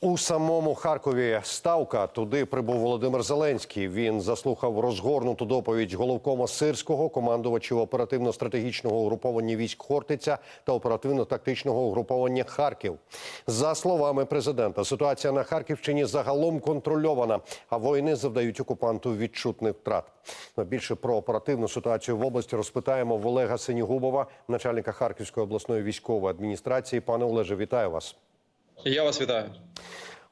У самому Харкові ставка туди прибув Володимир Зеленський. Він заслухав розгорнуту доповідь головкома Сирського, командувачів оперативно-стратегічного угруповання військ Хортиця та оперативно-тактичного угруповання Харків. За словами президента, ситуація на Харківщині загалом контрольована, а воїни завдають окупанту відчутних втрат. Більше про оперативну ситуацію в області розпитаємо в Олега Синігубова, начальника Харківської обласної військової адміністрації. Пане Олеже, вітаю вас. Я вас вітаю.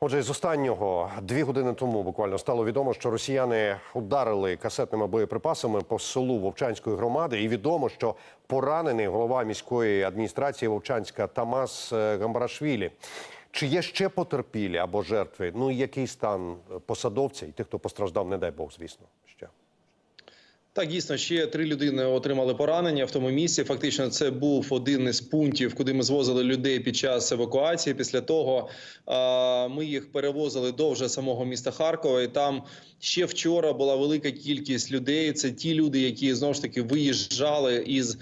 Отже, з останнього дві години тому буквально стало відомо, що росіяни ударили касетними боєприпасами по селу Вовчанської громади, і відомо, що поранений голова міської адміністрації Вовчанська Тамас е, Гамбарашвілі. Чи є ще потерпілі або жертви? Ну і який стан посадовця і тих, хто постраждав, не дай Бог, звісно, ще. Так, дійсно, ще три людини отримали поранення в тому місці. Фактично, це був один із пунктів, куди ми звозили людей під час евакуації. Після того ми їх перевозили до вже самого міста Харкова. І там ще вчора була велика кількість людей. Це ті люди, які знову ж таки виїжджали із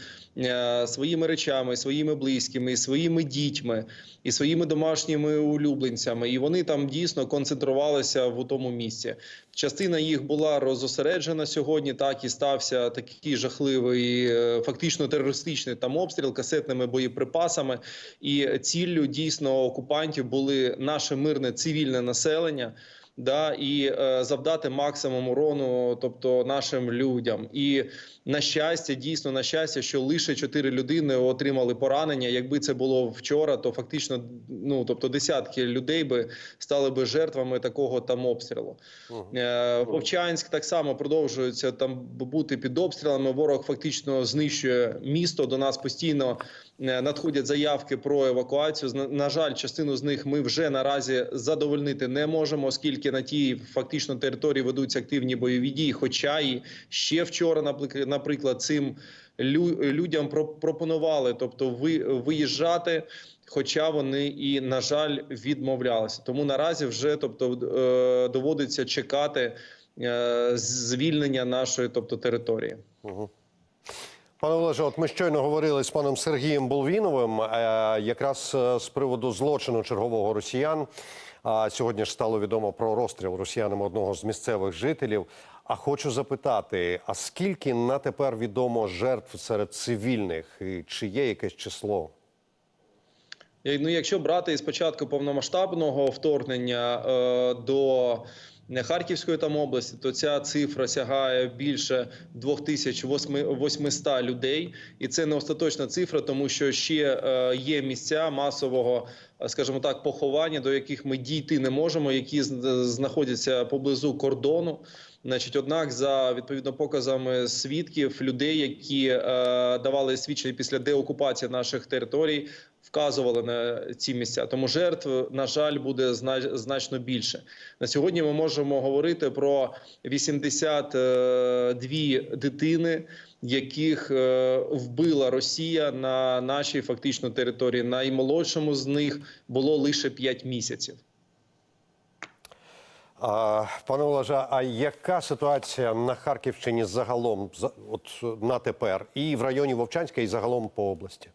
своїми речами, своїми близькими, своїми дітьми і своїми домашніми улюбленцями. І вони там дійсно концентрувалися в тому місці. Частина їх була розосереджена сьогодні. Так і стався такий жахливий, е, фактично терористичний там обстріл касетними боєприпасами. І ціллю дійсно окупантів були наше мирне цивільне населення. Да, і е, завдати максимум урону, тобто нашим людям, і на щастя, дійсно на щастя, що лише чотири людини отримали поранення. Якби це було вчора, то фактично, ну тобто десятки людей би стали би жертвами такого там обстрілу. Е, Вовчанськ так само продовжується там бути під обстрілами. Ворог фактично знищує місто. До нас постійно е, надходять заявки про евакуацію. На жаль, частину з них ми вже наразі задовольнити не можемо, оскільки на тій фактично території ведуться активні бойові дії. Хоча і ще вчора, наприк- наприклад, цим лю- людям про- пропонували, тобто ви виїжджати. Хоча вони і на жаль відмовлялися, тому наразі вже тобто е, доводиться чекати е, звільнення нашої, тобто території. Пане Олеже, от ми щойно говорили з паном Сергієм Болвіновим е, якраз з приводу злочину чергового росіян. А сьогодні ж стало відомо про розстріл росіянами одного з місцевих жителів. А хочу запитати: а скільки на тепер відомо жертв серед цивільних? І чи є якесь число? Ну, якщо брати із початку повномасштабного вторгнення е, до Харківської там області, то ця цифра сягає більше 2800 людей, і це не остаточна цифра, тому що ще е, є місця масового, е, скажімо так, поховання, до яких ми дійти не можемо, які з- знаходяться поблизу кордону. Значить, однак, за відповідно показами свідків, людей, які е, давали свідчення після деокупації наших територій, вказували на ці місця. Тому жертв, на жаль, буде значно більше. На сьогодні ми можемо говорити про 82 дитини, яких е, вбила Росія на нашій фактично території. Наймолодшому з них було лише 5 місяців. Пане Олеже, а яка ситуація на Харківщині загалом за- от на тепер і в районі Вовчанська, і загалом по області?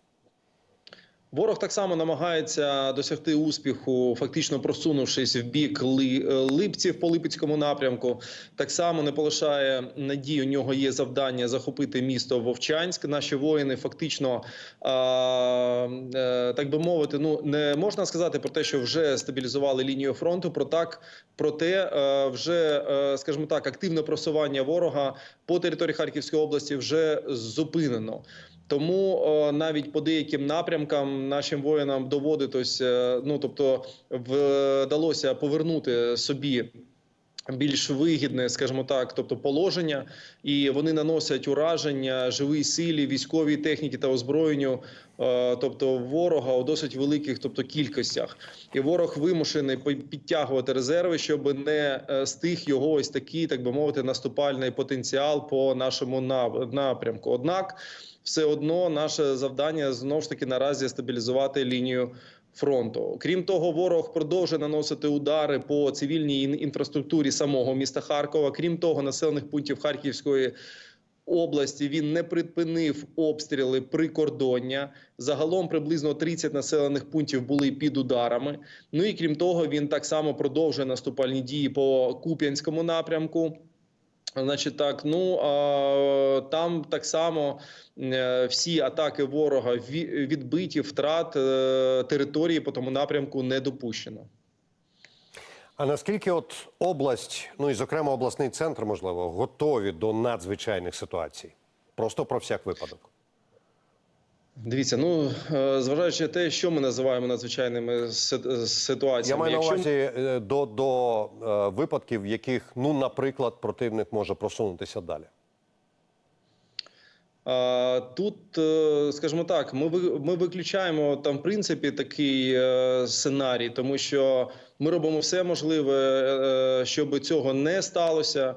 Ворог так само намагається досягти успіху, фактично просунувшись в бік е, Липців по Липецькому напрямку. Так само не полишає надії. У нього є завдання захопити місто Вовчанськ. Наші воїни фактично, е, так би мовити, ну не можна сказати про те, що вже стабілізували лінію фронту. Про так, проте е, вже, скажімо так, активне просування ворога по території Харківської області вже зупинено. Тому навіть по деяким напрямкам нашим воїнам доводитось, е, ну тобто вдалося повернути собі. Більш вигідне, скажімо так, тобто положення, і вони наносять ураження живій силі, військовій техніці та озброєнню, е, тобто ворога у досить великих, тобто кількостях. І ворог вимушений підтягувати резерви, щоб не е, стиг його ось такий, так би мовити, наступальний потенціал по нашому напрямку. Однак, все одно наше завдання знову ж таки наразі стабілізувати лінію фронту. Крім того, ворог продовжує наносити удари по цивільній інфраструктурі самого міста Харкова. Крім того, населених пунктів Харківської області він не припинив обстріли прикордоння. Загалом приблизно 30 населених пунктів були під ударами. Ну і крім того, він так само продовжує наступальні дії по Куп'янському напрямку. Значить, так, ну а, там так само е, всі атаки ворога відбиті, втрат е, території по тому напрямку не допущено. А наскільки от область, ну і зокрема обласний центр, можливо, готові до надзвичайних ситуацій? Просто про всяк випадок. Дивіться, ну е, зважаючи на те, що ми називаємо надзвичайними Я ситуаціями, маю на увазі е, до, до е, випадків, в яких, ну, наприклад, противник може просунутися далі. Тут, е, скажімо так, ми ми виключаємо там в принципі такий е, сценарій, тому що ми робимо все можливе, е, щоб цього не сталося.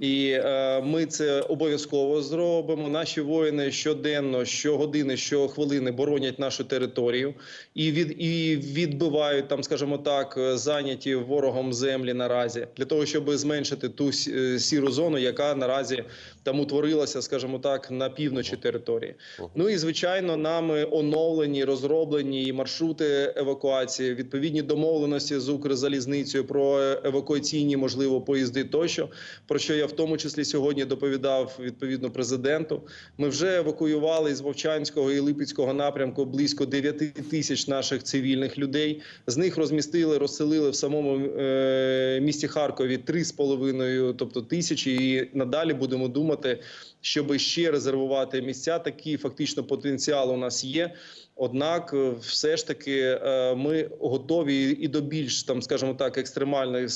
І е, ми це обов'язково зробимо. Наші воїни щоденно, щогодини, щохвилини боронять нашу територію і від і відбивають там, скажімо так, зайняті ворогом землі наразі для того, щоб зменшити ту е, сіру зону, яка наразі там утворилася, скажімо так, на півночі території. Ну і звичайно, нами оновлені, розроблені маршрути евакуації, відповідні домовленості з Укрзалізницею про е, евакуаційні можливо поїзди тощо. Про що я в тому числі сьогодні доповідав відповідно президенту. Ми вже евакуювали з Вовчанського і Липецького напрямку близько 9 тисяч наших цивільних людей. З них розмістили, розселили в самому е, місті Харкові 3,5 тобто тисячі. І надалі будемо думати, щоб ще резервувати місця. Такий фактично потенціал у нас є. Однак, е, все ж таки, е, ми готові і до більш там, скажімо так, екстремальних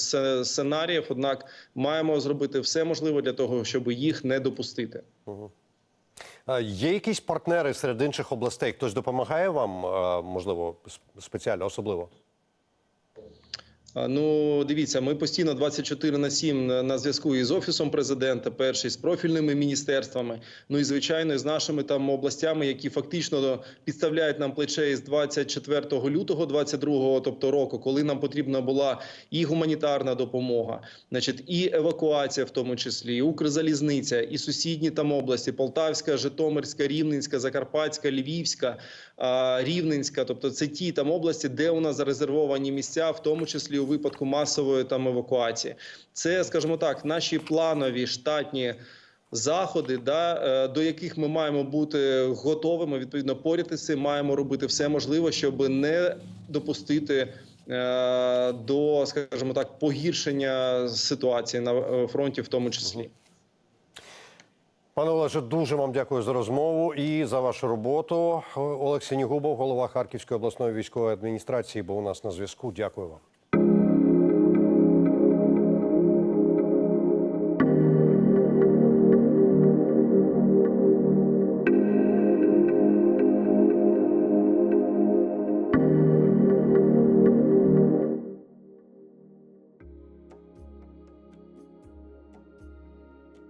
сценаріїв. Однак маємо зробити все можливе для того, щоб їх не допустити. Є якісь партнери серед інших областей? Хтось допомагає вам, можливо, спеціально, особливо? Ну, дивіться, ми постійно 24 на 7 на на зв'язку із офісом президента, перший з профільними міністерствами. Ну і звичайно, з нашими там областями, які фактично підставляють нам плече із 24 лютого, 22 тобто року, коли нам потрібна була і гуманітарна допомога, значить, і евакуація, в тому числі, і Укрзалізниця, і сусідні там області: Полтавська, Житомирська, Рівненська, Закарпатська, Львівська, Рівненська. Тобто, це ті там області, де у нас зарезервовані місця, в тому числі у випадку масової там евакуації. Це, скажімо так, наші планові штатні. Заходи, да, е, до яких ми маємо бути готовими, відповідно поряд із маємо робити все можливе, щоб не допустити е, до, скажімо так, погіршення ситуації на е, фронті, в тому числі. Пане Олеже, дуже вам дякую за розмову і за вашу роботу. Олексій Нігубов, голова Харківської обласної військової адміністрації, був у нас на зв'язку. Дякую вам.